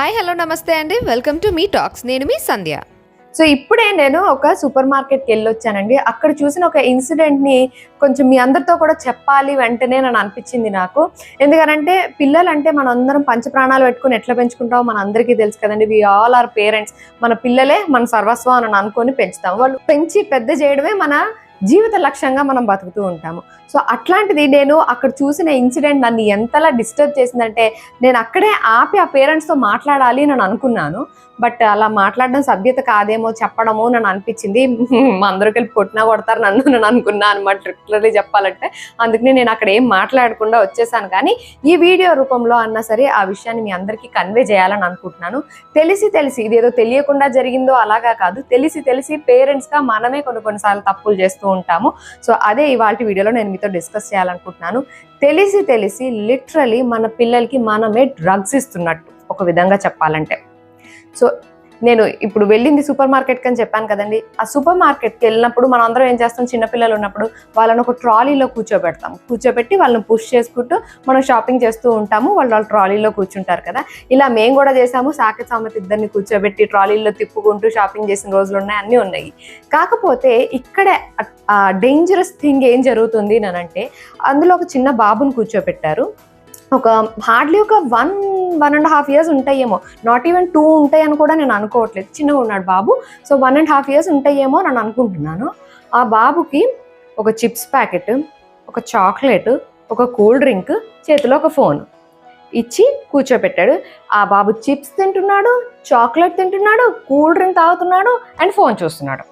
Hi hello నమస్తే అండి. Welcome to మీ టాక్స్. నేను మీ సంధ్య. సో ఇప్పుడే నేను ఒక సూపర్ మార్కెట్కి వెళ్ళి వచ్చానండి అక్కడ చూసిన ఒక ఇన్సిడెంట్ని కొంచెం మీ అందరితో కూడా చెప్పాలి వెంటనే నన్ను అనిపించింది నాకు. ఎందుకంటే పిల్లలంటే మనం అందరం పంచప్రాణాలు పెట్టుకుని ఎట్లా పెంచుకుంటామో మన అందరికీ తెలుసు కదండి. వి ఆల్ ఆర్ పేరెంట్స్ మన పిల్లలే మన సర్వస్వం అని అనుకొని పెంచుతాం. వాళ్ళు పెంచి పెద్ద చేయడమే మన జీవిత లక్ష్యంగా మనం బతుకుతూ ఉంటాము. సో అట్లాంటిది నేను అక్కడ చూసిన ఇన్సిడెంట్ నన్ను ఎంతలా డిస్టర్బ్ చేసిందంటే నేను అక్కడే ఆపి ఆ పేరెంట్స్తో మాట్లాడాలి అని అనుకున్నాను. బట్ అలా మాట్లాడడం సభ్యత కాదేమో చెప్పడము నన్ను అనిపించింది. మా అందరికి వెళ్ళి కొట్టినా కొడతారు నన్ను నేను అనుకున్నా అనమాట లిటరలీ చెప్పాలంటే. అందుకనే నేను అక్కడ ఏం మాట్లాడకుండా వచ్చేసాను. కానీ ఈ వీడియో రూపంలో అన్నా సరే ఆ విషయాన్ని మీ అందరికీ కన్వే చేయాలని అనుకుంటున్నాను. తెలిసి తెలిసి ఇదేదో తెలియకుండా జరిగిందో అలాగా కాదు. తెలిసి తెలిసి పేరెంట్స్గా మనమే కొన్ని కొన్నిసార్లు తప్పులు చేస్తూ ఉంటాము. సో అదే ఇవాళ వీడియోలో నేను మీతో డిస్కస్ చేయాలనుకుంటున్నాను. తెలిసి తెలిసి లిటరలీ మన పిల్లలకి మనమే డ్రగ్స్ ఇస్తున్నట్టు ఒక విధంగా చెప్పాలంటే. సో నేను ఇప్పుడు వెళ్ళింది సూపర్ మార్కెట్కి అని చెప్పాను కదండి. ఆ సూపర్ మార్కెట్కి వెళ్ళినప్పుడు మనం అందరం ఏం చేస్తాం? చిన్నపిల్లలు ఉన్నప్పుడు వాళ్ళని ఒక ట్రాలీలో కూర్చోబెడతాం కూర్చోబెట్టి వాళ్ళని పుష్ చేసుకుంటూ మనం షాపింగ్ చేస్తూ ఉంటాము. వాళ్ళు వాళ్ళ ట్రాలీలో కూర్చుంటారు కదా. ఇలా మేము కూడా చేసాము సాకె సామెత ఇద్దరిని కూర్చోబెట్టి ట్రాలీలో తిప్పుకుంటూ షాపింగ్ చేసిన రోజులు ఉన్నాయి. అన్నీ ఉన్నాయి. కాకపోతే ఇక్కడ డేంజరస్ థింగ్ ఏం జరుగుతుంది అని అంటే అందులో ఒక చిన్న బాబుని కూర్చోబెట్టారు. ఒక హార్డ్లీ ఒక one one and half years ఉంటాయేమో. నాట్ ఈవెన్ టూ ఉంటాయని కూడా నేను అనుకోవట్లేదు. చిన్నగా ఉన్నాడు బాబు. So one and half years ఉంటాయేమో అని అనుకుంటున్నాను. ఆ బాబుకి ఒక చిప్స్ ప్యాకెట్ ఒక చాక్లెట్ ఒక కూల్ డ్రింక్ చేతిలో ఒక ఫోన్ ఇచ్చి కూర్చోపెట్టాడు. ఆ బాబు చిప్స్ తింటున్నాడు చాక్లెట్ తింటున్నాడు కూల్ డ్రింక్ తాగుతున్నాడు అండ్ ఫోన్ చూస్తున్నాడు.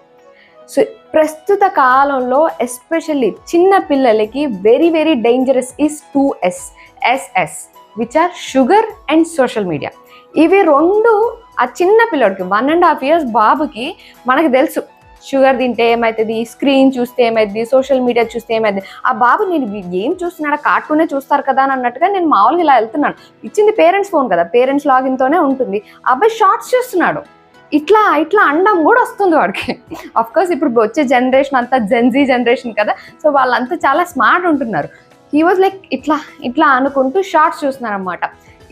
సో ప్రస్తుత కాలంలో ఎస్పెషల్లీ చిన్న పిల్లలకి very very dangerous is two S S's which are sugar and social media ఇవి రెండు ఆ చిన్న పిల్లడికి వన్ అండ్ హాఫ్ ఇయర్స్ బాబుకి మనకు తెలుసు. షుగర్ తింటే ఏమవుతుంది స్క్రీన్ చూస్తే ఏమైంది సోషల్ మీడియా చూస్తే ఏమైంది ఆ బాబు నేను ఏం చూస్తున్నాడా కార్టూనే చూస్తారు కదా అని అన్నట్టుగా నేను మామూలుగా ఇలా వెళ్తున్నాను. ఇచ్చింది పేరెంట్స్ ఫోన్ కదా పేరెంట్స్ లాగిన్తోనే ఉంటుంది. అబ్బాయి షార్ట్స్ చూస్తున్నాడు. ఇట్లా ఇట్లా అండం కూడా వస్తుంది వాడికి. అఫ్కోర్స్ ఇప్పుడు వచ్చే జనరేషన్ అంతా జెన్జీ జనరేషన్ కదా సో వాళ్ళంతా చాలా స్మార్ట్ ఉంటున్నారు. హీ వాజ్ లైక్ ఇట్లా ఇట్లా అనుకుంటూ షార్ట్స్ చూస్తున్నారనమాట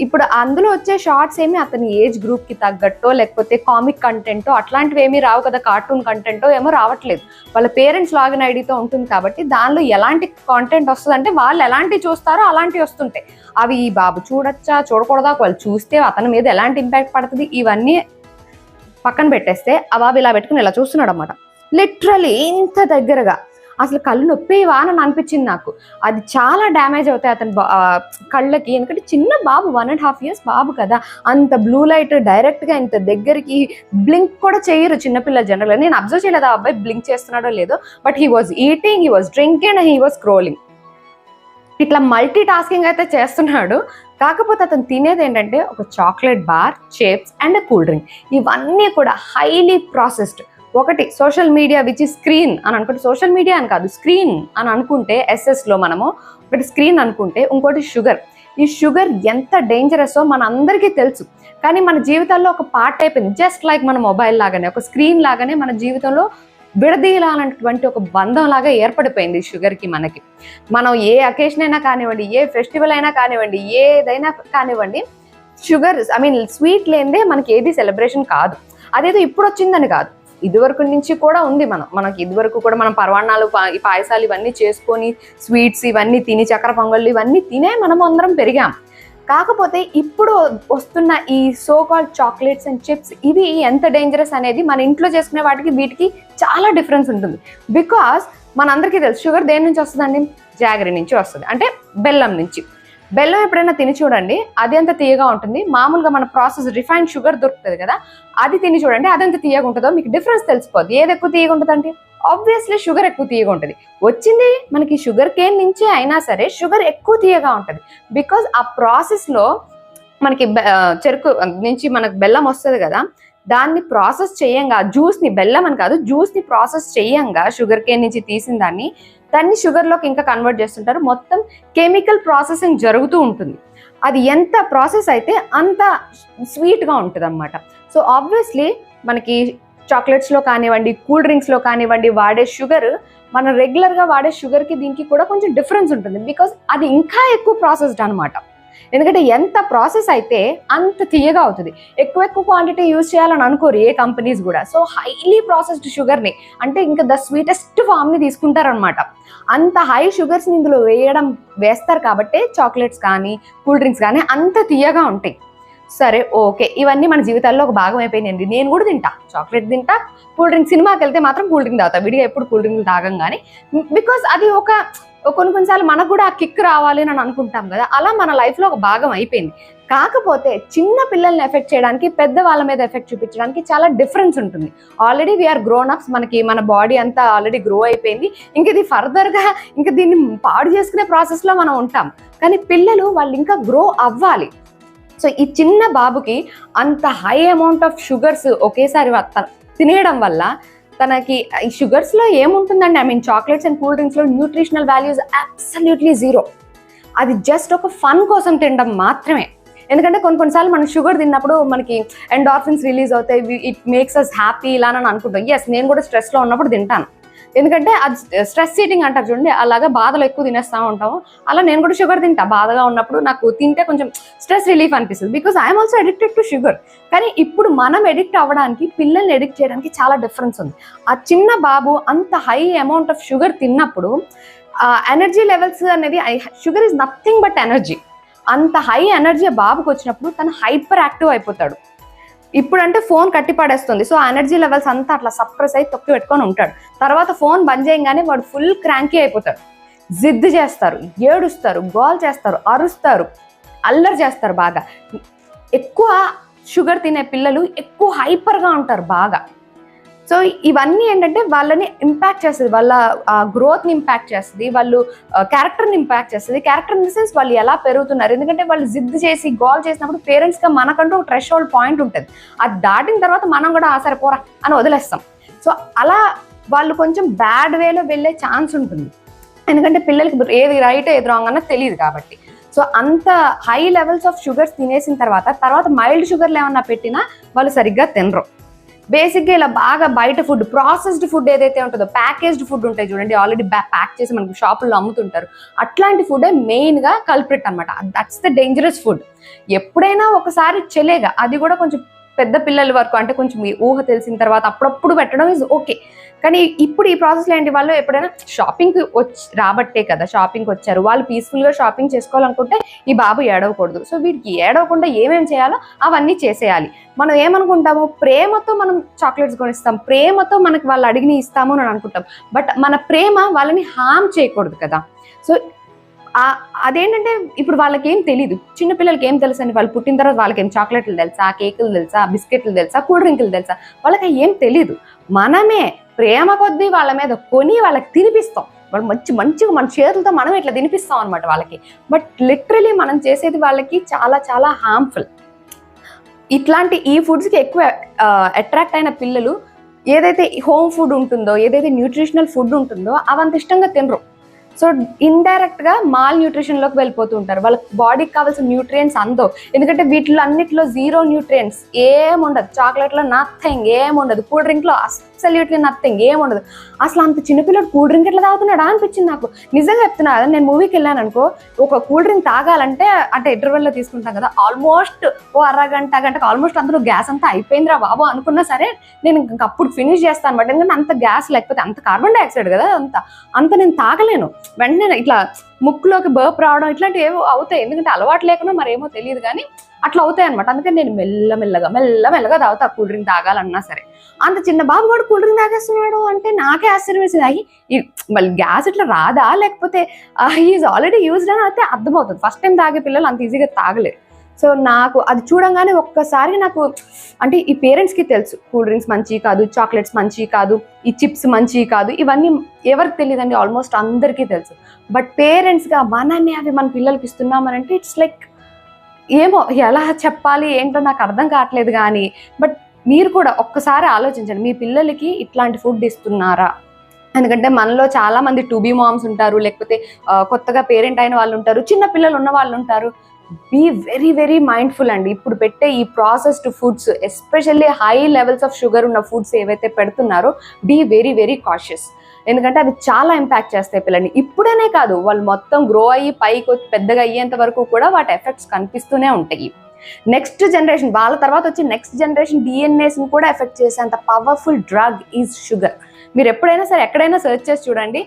ఇప్పుడు అందులో వచ్చే షార్ట్స్ ఏమి అతని ఏజ్ గ్రూప్కి తగ్గట్టో లేకపోతే కామిక్ కంటెంటో అట్లాంటివి ఏమీ రావు కదా కార్టూన్ కంటెంటో ఏమో రావట్లేదు. వాళ్ళ పేరెంట్స్ లాగిన్ ఐడితో ఉంటుంది కాబట్టి దానిలో ఎలాంటి కాంటెంట్ వస్తుంది అంటే వాళ్ళు ఎలాంటివి చూస్తారో అలాంటివి వస్తుంటాయి. అవి ఈ బాబు చూడొచ్చా చూడకూడదా వాళ్ళు చూస్తే అతని మీద ఎలాంటి ఇంపాక్ట్ పడుతుంది ఇవన్నీ పక్కన పెట్టేస్తే ఆ బాబు ఇలా పెట్టుకుని ఇలా చూస్తున్నాడు అనమాట లిటరలీ ఇంత దగ్గరగా. అసలు కళ్ళు నొప్పేవా అని అనిపించింది నాకు. అది చాలా డ్యామేజ్ అవుతాయి అతని కళ్ళకి. ఎందుకంటే చిన్న బాబు వన్ అండ్ హాఫ్ ఇయర్స్ బాబు కదా. అంత బ్లూ లైట్ డైరెక్ట్గా ఇంత దగ్గరికి బ్లింక్ కూడా చేయరు చిన్నపిల్లల జనరల్ నేను అబ్జర్వ్ చేయలేదు ఆ అబ్బాయి బ్లింక్ చేస్తున్నాడో లేదో but he was eating he was drinking and he was crawling ఇట్లా మల్టీ టాస్కింగ్ అయితే చేస్తున్నాడు. కాకపోతే అతను తినేది ఏంటంటే ఒక chocolate bar chips and cool drink ఇవన్నీ కూడా హైలీ ప్రాసెస్డ్ ఒకటి సోషల్ మీడియా విచ్ స్క్రీన్ అని అనుకుంటే సోషల్ మీడియా అని కాదు స్క్రీన్ అని అనుకుంటే ఎస్ఎస్లో మనము ఒకటి స్క్రీన్ అనుకుంటే ఇంకోటి షుగర్ ఈ షుగర్ ఎంత డేంజరసో మన అందరికీ తెలుసు. కానీ మన జీవితాల్లో ఒక పార్ట్ అయిపోయింది. జస్ట్ లైక్ మన మొబైల్ లాగానే ఒక స్క్రీన్ లాగానే మన జీవితంలో విడదీయాలన్నటువంటి ఒక బంధం లాగా ఏర్పడిపోయింది ఈ షుగర్కి మనకి. మనం ఏ అకేషన్ అయినా కానివ్వండి ఏ ఫెస్టివల్ అయినా కానివ్వండి ఏదైనా కానివ్వండి షుగర్ ఐ మీన్ స్వీట్ లేనిదే మనకి ఏది సెలబ్రేషన్ కాదు. అదేదో ఇప్పుడు వచ్చిందని కాదు. ఇదివరకు నుంచి కూడా ఉంది మనం. మనకి ఇదివరకు కూడా మనం పర్వాణాలు ఈ పాయసాలు ఇవన్నీ చేసుకొని స్వీట్స్ ఇవన్నీ తిని చక్కెర పొంగళ్ళు ఇవన్నీ తినే మనం అందరం పెరిగాం. కాకపోతే ఇప్పుడు వస్తున్న ఈ so called chocolates and chips ఇవి ఎంత డేంజరస్ అనేది మన ఇంట్లో చేసుకునే వాటికి వీటికి చాలా డిఫరెన్స్ ఉంటుంది. బికాస్ మనందరికీ తెలుసు షుగర్ దేని నుంచి వస్తుందండి? జాగరీ నుంచి వస్తుంది. అంటే బెల్లం నుంచి. బెల్లం ఎప్పుడైనా తిని చూడండి అది ఎంత తీయగా ఉంటుంది. మామూలుగా మన ప్రాసెస్ రిఫైన్డ్ షుగర్ దొరుకుతుంది కదా అది తిని చూడండి అది ఎంత తీయగా ఉంటుందో మీకు డిఫరెన్స్ తెలిసిపోద్ది. ఏది ఎక్కువ తీయగా ఉంటుందండి? ఆబ్వియస్లీ షుగర్ ఎక్కువ తీయగా ఉంటుంది. వచ్చింది మనకి షుగర్ కేన్ నుంచే అయినా సరే షుగర్ ఎక్కువ తీయగా ఉంటుంది. బికాజ్ ఆ ప్రాసెస్లో మనకి చెరుకు నుంచి మనకు బెల్లం వస్తుంది కదా దాన్ని ప్రాసెస్ చేయంగా జ్యూస్ని బెల్లం అని కాదు జ్యూస్ని ప్రాసెస్ చేయంగా షుగర్ కేన్ నుంచి తీసిన దాన్ని దాన్ని షుగర్లోకి ఇంకా కన్వర్ట్ చేస్తుంటారు. మొత్తం కెమికల్ ప్రాసెసింగ్ జరుగుతూ ఉంటుంది. అది ఎంత ప్రాసెస్ అయితే అంత స్వీట్గా ఉంటుంది అనమాట సో ఆబ్వియస్లీ మనకి చాక్లెట్స్లో కానివ్వండి కూల్ డ్రింక్స్లో కానివ్వండి వాడే షుగర్ మనం రెగ్యులర్గా వాడే షుగర్కి దీనికి కూడా కొంచెం డిఫరెన్స్ ఉంటుంది. బికాస్ అది ఇంకా ఎక్కువ ప్రాసెస్డ్ అనమాట ఎందుకంటే ఎంత ప్రాసెస్ అయితే అంత తీయగా అవుతుంది. ఎక్కువ ఎక్కువ క్వాంటిటీ యూజ్ చేయాలని అనుకోరు ఏ కంపెనీస్ కూడా. సో హైలీ ప్రాసెస్డ్ షుగర్ని అంటే ఇంకా ద స్వీటెస్ట్ ఫామ్ని తీసుకుంటారనమాట అంత హై షుగర్స్ని ఇందులో వేయడం వేస్తారు కాబట్టి చాక్లెట్స్ కానీ కూల్ డ్రింక్స్ కానీ అంత తీయగా ఉంటాయి. సరే ఓకే. ఇవన్నీ మన జీవితాల్లో ఒక భాగం అయిపోయినాయండి. నేను కూడా తింటా. చాక్లెట్ తింటా. కూల్ డ్రింక్ సినిమాకి వెళ్తే మాత్రం కూల్ డ్రింక్ తాగుతా. విడిగా ఎప్పుడు కూల్ డ్రింక్ తాగం కానీ బికాస్ అది ఒక కొన్ని కొన్నిసార్లు మనకు కూడా ఆ కిక్ రావాలి అని అనుకుంటాం కదా. అలా మన లైఫ్లో ఒక భాగం అయిపోయింది. కాకపోతే చిన్న పిల్లల్ని ఎఫెక్ట్ చేయడానికి పెద్ద వాళ్ళ మీద ఎఫెక్ట్ చూపించడానికి చాలా డిఫరెన్స్ ఉంటుంది. ఆల్రెడీ వీఆర్ గ్రోన్ అప్స్ మనకి మన బాడీ అంతా ఆల్రెడీ గ్రో అయిపోయింది. ఇంక ఇది ఫర్దర్గా ఇంకా దీన్ని పాడు చేసుకునే ప్రాసెస్లో మనం ఉంటాం. కానీ పిల్లలు వాళ్ళు ఇంకా గ్రో అవ్వాలి. సో ఈ చిన్న బాబుకి అంత హై అమౌంట్ ఆఫ్ షుగర్స్ ఒకేసారి తినేయడం వల్ల తనకి ఈ షుగర్స్లో ఏముంటుందండి? I mean chocolates and cool డ్రింక్స్లో nutritional values absolutely zero అది జస్ట్ ఒక ఫన్ కోసం తినడం మాత్రమే. ఎందుకంటే కొన్ని కొన్నిసార్లు మనం షుగర్ తిన్నప్పుడు మనకి ఎండార్ఫిన్స్ రిలీజ్ అవుతాయి. ఇట్ మేక్స్ అస్ హ్యాపీ ఇలా అని అనుకుంటాం. ఎస్ నేను కూడా స్ట్రెస్లో ఉన్నప్పుడు తింటాను. ఎందుకంటే అది స్ట్రెస్ ఈటింగ్ అంటారు చూడండి అలాగా బాధలు ఎక్కువ తినేస్తూ ఉంటాము. అలా నేను కూడా షుగర్ తింటా. బాధగా ఉన్నప్పుడు నాకు తింటే కొంచెం స్ట్రెస్ రిలీఫ్ అనిపిస్తుంది. Because I'm also addicted to sugar కానీ ఇప్పుడు మనం ఎడిక్ట్ అవ్వడానికి పిల్లల్ని ఎడిక్ట్ చేయడానికి చాలా డిఫరెన్స్ ఉంది. ఆ చిన్న బాబు అంత హై అమౌంట్ ఆఫ్ షుగర్ తిన్నప్పుడు ఎనర్జీ లెవెల్స్ అనేది sugar is nothing but energy అంత హై ఎనర్జీ బాబుకి వచ్చినప్పుడు తను హైపర్ యాక్టివ్ అయిపోతాడు. ఇప్పుడంటే ఫోన్ కట్టి పడేస్తుంది. సో ఎనర్జీ లెవెల్స్ అంతా అట్లా సప్రెస్ అయి తొక్కి పెట్టుకొని ఉంటాడు. తర్వాత ఫోన్ బంద్ చేయగానే వాడు ఫుల్ క్రాంకీ అయిపోతాడు. జిద్దు చేస్తారు ఏడుస్తారు గోల్ చేస్తారు అరుస్తారు అల్లరి చేస్తారు బాగా. ఎక్కువ షుగర్ తినే పిల్లలు ఎక్కువ హైపర్గా ఉంటారు బాగా. సో ఇవన్నీ ఏంటంటే వాళ్ళని ఇంపాక్ట్ చేస్తుంది. వాళ్ళ గ్రోత్ని ఇంపాక్ట్ చేస్తుంది. వాళ్ళు క్యారెక్టర్ని ఇంపాక్ట్ చేస్తుంది. క్యారెక్టర్ ఇన్ ద సెన్స్ వాళ్ళు ఎలా పెరుగుతున్నారు? ఎందుకంటే వాళ్ళు జిద్దు చేసి గోల్ చేసినప్పుడు పేరెంట్స్గా మనకంటూ ఒక ట్రెష్ హోల్డ్ పాయింట్ ఉంటుంది. అది దాటిన తర్వాత మనం కూడా "ఆ, సరే పోరా అని వదిలేస్తాం. సో అలా వాళ్ళు కొంచెం బ్యాడ్ వేలో వెళ్ళే ఛాన్స్ ఉంటుంది. ఎందుకంటే పిల్లలకి ఏది రైట్ ఏది రాంగ్ అన్నది తెలియదు కాబట్టి. సో అంత హై లెవెల్స్ ఆఫ్ షుగర్స్ తినేసిన తర్వాత తర్వాత మైల్డ్ షుగర్లు ఏమన్నా పెట్టినా వాళ్ళు సరిగ్గా తినరు. బేసిక్గా ఇలా బాగా బయట ఫుడ్ ప్రాసెస్డ్ ఫుడ్ ఏదైతే ఉంటుందో ప్యాకేజ్డ్ ఫుడ్ ఉంటాయి చూడండి ఆల్రెడీ ప్యాక్ చేసి మనకు షాపుల్లో అమ్ముతుంటారు. అట్లాంటి ఫుడే మెయిన్గా కల్ప్రిట్ అనమాట దట్స్ ద డేంజరస్ ఫుడ్ ఎప్పుడైనా ఒకసారి చెలేగా అది కూడా కొంచెం పెద్ద పిల్లల వరకు అంటే కొంచెం ఊహ తెలిసిన తర్వాత అప్పుడప్పుడు పెట్టడం ఇస్ ఓకే కానీ ఇప్పుడు ఈ ప్రాసెస్లో ఏంటి వాళ్ళు ఎప్పుడైనా షాపింగ్కి వచ్చి రాబట్టే కదా షాపింగ్కి వచ్చారు. వాళ్ళు పీస్ఫుల్గా షాపింగ్ చేసుకోవాలనుకుంటే ఈ బాబు ఏడవకూడదు. సో వీడికి ఏడవకుండా ఏమేమి చేయాలో అవన్నీ చేసేయాలి. మనం ఏమనుకుంటాము ప్రేమతో మనం చాక్లెట్స్ కొనిస్తాం ప్రేమతో మనకి వాళ్ళు అడిగిన ఇస్తాము అని అనుకుంటాం. బట్ మన ప్రేమ వాళ్ళని హామ్ చేయకూడదు కదా. సో అదేంటంటే ఇప్పుడు వాళ్ళకి ఏం తెలియదు చిన్నపిల్లలకి ఏం తెలుసు అని వాళ్ళు పుట్టిన తర్వాత వాళ్ళకి ఏం చాక్లెట్లు తెలుసా కేకులు తెలుసా? బిస్కెట్లు తెలుసా? కూల్ డ్రింకులు తెలుసా? వాళ్ళకి ఏం తెలియదు మనమే ప్రేమ కొద్దీ వాళ్ళ మీద కొని వాళ్ళకి తినిపిస్తాం. వాళ్ళు మంచి మంచిగా మన చేతులతో మనం ఇట్లా తినిపిస్తాం అనమాట వాళ్ళకి. బట్ లిటరలీ మనం చేసేది వాళ్ళకి చాలా చాలా హార్మ్ఫుల్ ఇట్లాంటి ఈ ఫుడ్స్కి ఎక్కువ అట్రాక్ట్ అయిన పిల్లలు ఏదైతే హోమ్ ఫుడ్ ఉంటుందో ఏదైతే న్యూట్రిషనల్ ఫుడ్ ఉంటుందో అవంత ఇష్టంగా తినరు. సో ఇండైరెక్ట్గా మాల్ న్యూట్రిషన్లోకి వెళ్ళిపోతూ ఉంటారు. వాళ్ళ బాడీకి కావాల్సిన న్యూట్రియంట్స్ అందవు. ఎందుకంటే వీటిలో అన్నిట్లో జీరో న్యూట్రియంట్స్ ఏం ఉండదు. చాక్లెట్లో నథింగ్ ఏం ఉండదు. కూల్ డ్రింక్లో అసల్యూట్లీ నథింగ్ ఏం ఉండదు. అసలు అంత చిన్నపిల్లడు కూల్ డ్రింక్ ఎట్లా తాగుతున్నాడా అనిపించింది నాకు. నిజంగా చెప్తున్నా కదా నేను మూవీకి వెళ్ళాను అనుకో ఒక కూల్ డ్రింక్ తాగాలంటే అంటే ఇంటర్వెల్లో తీసుకుంటాం కదా ఆల్మోస్ట్ ఓ అరగంట గంటకు ఆల్మోస్ట్ అందులో గ్యాస్ అంతా అయిపోయిందిరా బాబు. అనుకున్నా సరే నేను ఇంక అప్పుడు ఫినిష్ చేస్తాను. అనమాట ఎందుకంటే అంత గ్యాస్ లేకపోతే అంత కార్బన్ డైఆక్సైడ్ కదా అంత అంత నేను తాగలేను. వెంటనే ఇట్లా ముక్కులోకి బర్ప్ రావడం ఇట్లాంటివి ఏవో అవుతాయి. ఎందుకంటే అలవాటు లేకుండా మరేమో తెలియదు కానీ అట్లా అవుతాయి అనమాట అందుకని నేను మెల్లమెల్లగా మెల్లమెల్లగా తాగుతా. కూల్ డ్రింక్ తాగాలన్నా సరే. అంత చిన్న బాబు కూడా కూల్ డ్రింక్ తాగేస్తున్నాడు అంటే నాకే ఆశ్చర్యం వేసింది. అయ్యి ఈ మళ్ళీ గ్యాస్ ఇట్లా రాదా? లేకపోతే ఈజ్ ఆల్రెడీ యూజ్డ్ అని అయితే అర్థమవుతుంది. ఫస్ట్ టైం తాగే పిల్లలు అంత ఈజీగా తాగలేరు. సో నాకు అది చూడంగానే ఒక్కసారి నాకు అంటే ఈ పేరెంట్స్కి తెలుసు కూల్ డ్రింక్స్ మంచి కాదు చాక్లెట్స్ మంచి కాదు ఈ చిప్స్ మంచి కాదు ఇవన్నీ ఎవరికి తెలియదండి ఆల్మోస్ట్ అందరికీ తెలుసు. బట్ పేరెంట్స్గా మనమే అవి మన పిల్లలకి ఇస్తున్నామనంటే ఇట్స్ లైక్ ఏమో ఎలా చెప్పాలి ఏంటో నాకు అర్థం కావట్లేదు కానీ బట్ మీరు కూడా ఒక్కసారి ఆలోచించండి మీ పిల్లలకి ఇట్లాంటి ఫుడ్ ఇస్తున్నారా? ఎందుకంటే మనలో చాలా మంది టూబీ మామ్స్ ఉంటారు లేకపోతే కొత్తగా పేరెంట్ అయిన వాళ్ళు ఉంటారు చిన్న పిల్లలు ఉన్న వాళ్ళు ఉంటారు బీ వెరీ వెరీ మైండ్ఫుల్ అండి. ఇప్పుడు పెట్టే ఈ processed foods especially high levels of sugar ఉన్న ఫుడ్స్ ఏవైతే పెడుతున్నారో బీ వెరీ వెరీ కాషియస్ ఎందుకంటే అవి చాలా ఇంపాక్ట్ చేస్తాయి పిల్లల్ని. ఇప్పుడనే కాదు వాళ్ళు మొత్తం గ్రో అయ్యి పైకి పెద్దగా అయ్యేంత వరకు కూడా వాటి ఎఫెక్ట్స్ కనిపిస్తూనే ఉంటాయి. నెక్స్ట్ జనరేషన్ వాళ్ళ తర్వాత వచ్చి నెక్స్ట్ జనరేషన్ డిఎన్ఏస్ని కూడా ఎఫెక్ట్ చేసేంత పవర్ఫుల్ డ్రగ్ ఈజ్ షుగర్ మీరు ఎప్పుడైనా సరే ఎక్కడైనా సెర్చ్ చేసి చూడండి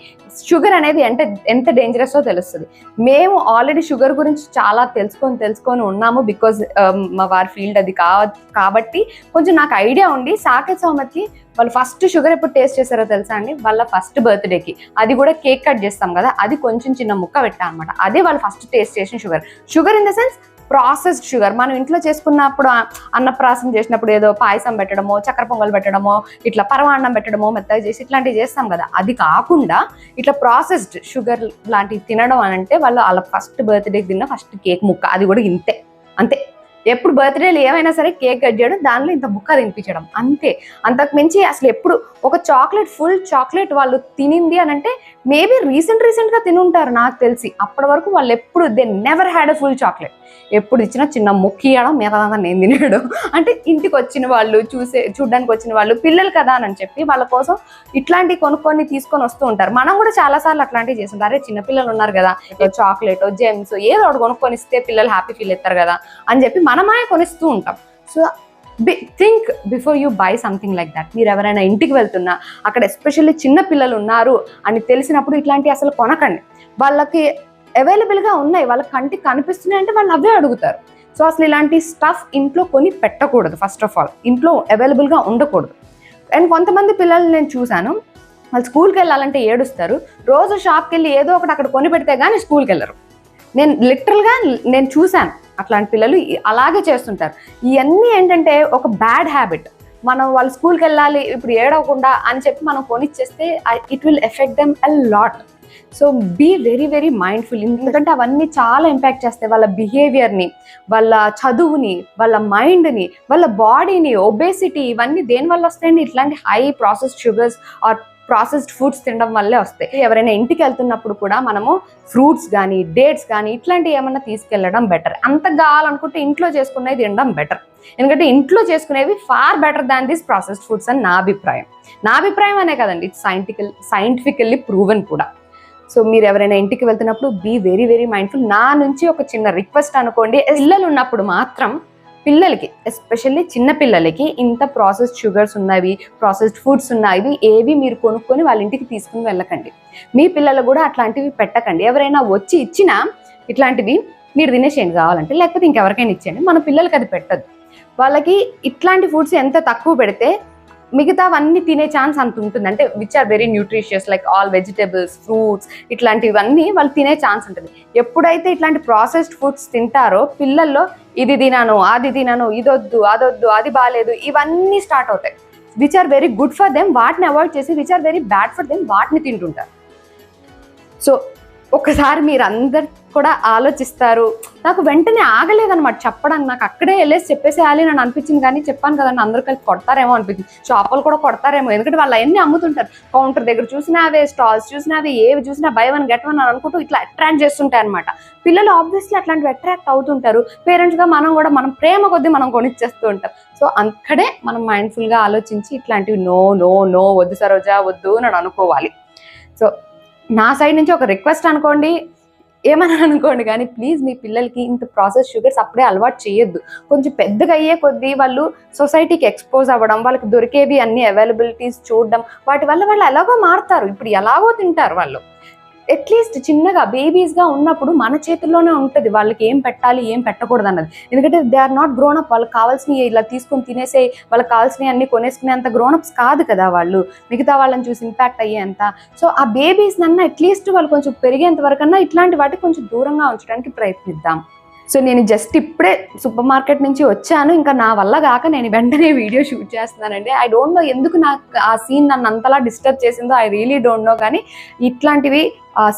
షుగర్ అనేది ఎంత ఎంత డేంజరస్ో తెలుస్తుంది. మేము ఆల్రెడీ షుగర్ గురించి చాలా తెలుసుకొని తెలుసుకొని ఉన్నాము బికాజ్ um, మా వారి ఫీల్డ్ అది కా కాబట్టి కొంచెం నాకు ఐడియా ఉండి సాకేత్ సౌమతి వాళ్ళు ఫస్ట్ షుగర్ ఎప్పుడు టేస్ట్ చేశారో తెలుసా అండి? వాళ్ళ ఫస్ట్ బర్త్డేకి అది కూడా కేక్ కట్ చేస్తాం కదా అది కొంచెం చిన్న ముక్క పెట్టా అనమాట అదే వాళ్ళు ఫస్ట్ టేస్ట్ చేసిన sugar sugar in the sense processed sugar మనం ఇంట్లో చేసుకున్నప్పుడు అన్నప్రాసం చేసినప్పుడు ఏదో పాయసం పెట్టడమో చక్కెర పొంగల్ పెట్టడమో ఇట్లా పరమాన్నం పెట్టడమో మెత్తగా చేసి ఇట్లాంటివి చేస్తాం కదా. అది కాకుండా ఇట్లా ప్రాసెస్డ్ షుగర్ లాంటివి తినడం అని అంటే వాళ్ళు అలా ఫస్ట్ బర్త్డేకి తిన్న ఫస్ట్ కేక్ ముక్క. అది కూడా ఇంతే. అంతే. ఎప్పుడు బర్త్డేలు ఏమైనా సరే కేక్ కట్ చేయడం దానిలో ఇంత ముక్క తినిపించడం. అంతే. అంతకు మించి అసలు ఎప్పుడు ఒక చాక్లెట్ ఫుల్ చాక్లెట్ వాళ్ళు తినింది అని అంటే మేబీ రీసెంట్ రీసెంట్గా తిని ఉంటారు నాకు తెలిసి. అప్పటి వరకు వాళ్ళు ఎప్పుడు they never had a full chocolate. ఎప్పుడు ఇచ్చినా చిన్న ముక్క ఇవ్వడం మిగతా నేను తినేడు. అంటే ఇంటికి వచ్చిన వాళ్ళు చూసే చూడడానికి వచ్చిన వాళ్ళు పిల్లలు కదా అని చెప్పి వాళ్ళ కోసం ఇట్లాంటివి కొనుక్కొని తీసుకొని వస్తూ ఉంటారు. మనం కూడా చాలా సార్లు అట్లాంటివి చేస్తుంటారు అరే చిన్న పిల్లలు ఉన్నారు కదా చాక్లెట్ జెమ్స్ ఏదో ఒకటి కొనుక్కొని ఇస్తే పిల్లలు హ్యాపీ ఫీల్ అవుతారు కదా అని చెప్పి మనమే కొనిస్తూ ఉంటాం. So be think before you buy something like that మీరు ఎవరైనా ఇంటికి వెళ్తున్నా అక్కడ ఎస్పెషల్లీ చిన్న పిల్లలు ఉన్నారు అని తెలిసినప్పుడు ఇట్లాంటివి అసలు కొనకండి. వాళ్ళకి అవైలబుల్గా ఉన్నాయి. వాళ్ళ కంటికి కనిపిస్తున్నాయి అంటే వాళ్ళు అవే అడుగుతారు. సో అసలు ఇలాంటి స్టఫ్ ఇంట్లో కొని పెట్టకూడదు ఫస్ట్ ఆఫ్ ఆల్ ఇంట్లో అవైలబుల్గా ఉండకూడదు. అండ్ కొంతమంది పిల్లల్ని నేను చూశాను. వాళ్ళు స్కూల్కి వెళ్ళాలంటే ఏడుస్తారు. రోజు షాప్కి వెళ్ళి ఏదో ఒకటి అక్కడ కొని పెడితే కానీ స్కూల్కి వెళ్ళరు. నేను లిటరల్గా నేను చూశాను. అట్లాంటి పిల్లలు అలాగే చేస్తుంటారు. ఇవన్నీ ఏంటంటే ఒక బ్యాడ్ హ్యాబిట్ మనం వాళ్ళు స్కూల్కి వెళ్ళాలి ఇప్పుడు ఏడవకుండా అని చెప్పి మనం కొనిచ్చేస్తే it will affect them a lot so be very very mindful ఎందుకంటే అవన్నీ చాలా ఇంపాక్ట్ చేస్తాయి వాళ్ళ బిహేవియర్ని వాళ్ళ చదువుని వాళ్ళ మైండ్ని వాళ్ళ బాడీని ఒబేసిటీ ఇవన్నీ దేని వల్ల వస్తాయండి? ఇట్లాంటి high process sugars or processed foods తినడం వల్లే వస్తాయి. ఎవరైనా ఇంటికి వెళ్తున్నప్పుడు కూడా మనము ఫ్రూట్స్ కానీ డేట్స్ కానీ ఇట్లాంటివి ఏమన్నా తీసుకెళ్ళడం బెటర్. అంత కావాలనుకుంటే ఇంట్లో చేసుకునేది తినడం బెటర్. ఎందుకంటే ఇంట్లో చేసుకునేవి far better than this processed foods అని నా అభిప్రాయం. నా అభిప్రాయం అనే కదండి ఇట్స్ సైంటికల్ సైంటిఫికల్లీ ప్రూవెన్ కూడా. సో మీరు ఎవరైనా ఇంటికి వెళ్తున్నప్పుడు బీ వెరీ వెరీ మైండ్ఫుల్. నా నుంచి ఒక చిన్న రిక్వెస్ట్ అనుకోండి. పిల్లలు ఉన్నప్పుడు మాత్రం పిల్లలకి ఎస్పెషల్లీ చిన్న పిల్లలకి ఇంత ప్రాసెస్డ్ షుగర్స్ ఉన్నవి ప్రాసెస్డ్ ఫుడ్స్ ఉన్నవి ఏవి మీరు కొనుక్కొని వాళ్ళ ఇంటికి తీసుకుని వెళ్ళకండి. మీ పిల్లలు కూడా అట్లాంటివి పెట్టకండి. ఎవరైనా వచ్చి ఇచ్చినా ఇట్లాంటివి మీరు తినేసేయండి కావాలంటే లేకపోతే ఇంకెవరికైనా ఇచ్చేయండి. మన పిల్లలకి అది పెట్టద్దు. వాళ్ళకి ఇట్లాంటి ఫుడ్స్ ఎంత తక్కువ పెడితే మిగతావన్నీ తినే ఛాన్స్ అంత ఉంటుంది. అంటే which are very nutritious like all vegetables fruits ఇట్లాంటివన్నీ వాళ్ళు తినే ఛాన్స్ ఉంటుంది. ఎప్పుడైతే ఇట్లాంటి ప్రాసెస్డ్ ఫుడ్స్ తింటారో పిల్లల్లో ఇది తినాను అది తినాను ఇదొద్దు అదొద్దు అది బాగాలేదు ఇవన్నీ స్టార్ట్ అవుతాయి. Which are very good for them వాటిని అవాయిడ్ చేసి which are very bad for them వాటిని తింటుంటారు. సో ఒకసారి మీరు అందరు కూడా ఆలోచిస్తారు. నాకు వెంటనే ఆగలేదన్నమాట. చెప్పడానికి నాకు అక్కడే వెళ్ళేసి చెప్పేసేయాలి అని అనిపించింది కానీ చెప్పాను కదండి అందరూ కలిసి కొడతారేమో అనిపించింది. షాపులు కూడా కొడతారేమో ఎందుకంటే వాళ్ళు అవన్నీ అమ్ముతుంటారు. కౌంటర్ దగ్గర చూసినా అవే స్టాల్స్ చూసినా అవి ఏవి చూసినా బై వన్ గెట్ వన్ అని అనుకుంటూ ఇట్లా అట్రాక్ట్ చేస్తుంటాయి అనమాట పిల్లలు ఆబ్వియస్లీ అట్లాంటివి అట్రాక్ట్ అవుతుంటారు. పేరెంట్స్గా మనం కూడా మనం ప్రేమ కొద్దీ మనం కొనిచ్చేస్తూ ఉంటాం. సో అక్కడే మనం మైండ్ఫుల్గా ఆలోచించి ఇట్లాంటివి నో నో నో వద్దు సరోజా వద్దు అని అనుకోవాలి. సో నా సైడ్ నుంచి ఒక రిక్వెస్ట్ అనుకోండి ఏమని అనుకోండి కానీ ప్లీజ్ మీ పిల్లలకి ఇంత ప్రాసెస్ షుగర్స్ అప్పుడే అలవాటు చేయొద్దు. కొంచెం పెద్దగా అయ్యే కొద్దీ వాళ్ళు సొసైటీకి ఎక్స్పోజ్ అవ్వడం వాళ్ళకి దొరికేవి అన్ని అవైలబిలిటీస్ చూడడం వాటి వల్ల వాళ్ళు ఎలాగో మారుతారు. ఇప్పుడు ఎలాగో తింటారు వాళ్ళు. అట్లీస్ట్ చిన్నగా బేబీస్గా ఉన్నప్పుడు మన చేతుల్లోనే ఉంటుంది. వాళ్ళకి ఏం పెట్టాలి ఏం పెట్టకూడదు అన్నది. ఎందుకంటే they are not grown up వాళ్ళకి కావాల్సినవి ఇలా తీసుకొని తినేసే వాళ్ళకి కావాల్సినవి అన్ని కొనేసుకునేంత గ్రోనప్స్ కాదు కదా వాళ్ళు. మిగతా వాళ్ళని చూసి ఇంపాక్ట్ అయ్యేంత సో ఆ బేబీస్ నన్న అట్లీస్ట్ వాళ్ళు కొంచెం పెరిగేంత వరకన్నా ఇట్లాంటి వాటికి కొంచెం దూరంగా ఉంచడానికి ప్రయత్నిద్దాం. సో నేను జస్ట్ ఇప్పుడే సూపర్ మార్కెట్ నుంచి వచ్చాను. ఇంకా నా వల్ల కాక నేను వెంటనే వీడియో షూట్ చేస్తున్నానండి. ఐ డోంట్ నో ఎందుకు నాకు ఆ సీన్ నన్ను అంతలా డిస్టర్బ్ చేసిందో ఐ రియలీ డోంట్ నో కానీ ఇట్లాంటివి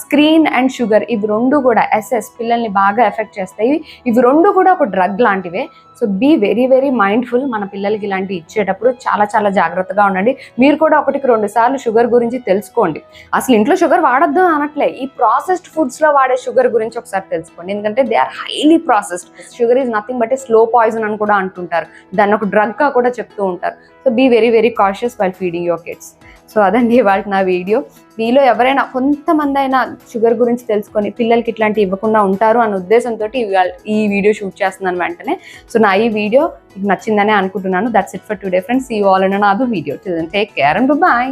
స్క్రీన్ అండ్ షుగర్ ఇవి రెండు కూడా ఎస్ఎస్ పిల్లల్ని బాగా ఎఫెక్ట్ చేస్తాయి. ఇవి రెండు కూడా ఒక drug లాంటివే. So be very very mindful మన పిల్లలకి ఇలాంటివి ఇచ్చేటప్పుడు చాలా చాలా జాగ్రత్తగా ఉండండి. మీరు కూడా ఒకటికి రెండు సార్లు షుగర్ గురించి తెలుసుకోండి. అసలు ఇంట్లో షుగర్ వాడద్దు అనట్లే. ఈ ప్రాసెస్డ్ ఫుడ్స్లో వాడే షుగర్ గురించి ఒకసారి తెలుసుకోండి. ఎందుకంటే they are highly processed. Sugar is nothing but a slow poison అని కూడా అంటుంటారు. దాన్ని ఒక డ్రగ్గా కూడా చెప్తూ ఉంటారు. So be very very cautious while feeding your kids so అదండి వాళ్ళకి నా వీడియో. మీలో ఎవరైనా కొంతమంది అయినా షుగర్ గురించి తెలుసుకొని పిల్లలకి ఇట్లాంటివి ఇవ్వకుండా ఉంటారు అన్న ఉద్దేశంతో ఈ వీడియో షూట్ చేస్తున్నాను వెంటనే. సో నా ఈ వీడియో నచ్చిందనే అనుకుంటున్నాను. That's it for today friends ఈ ఆల్ అండ్ నాదు video take care and bye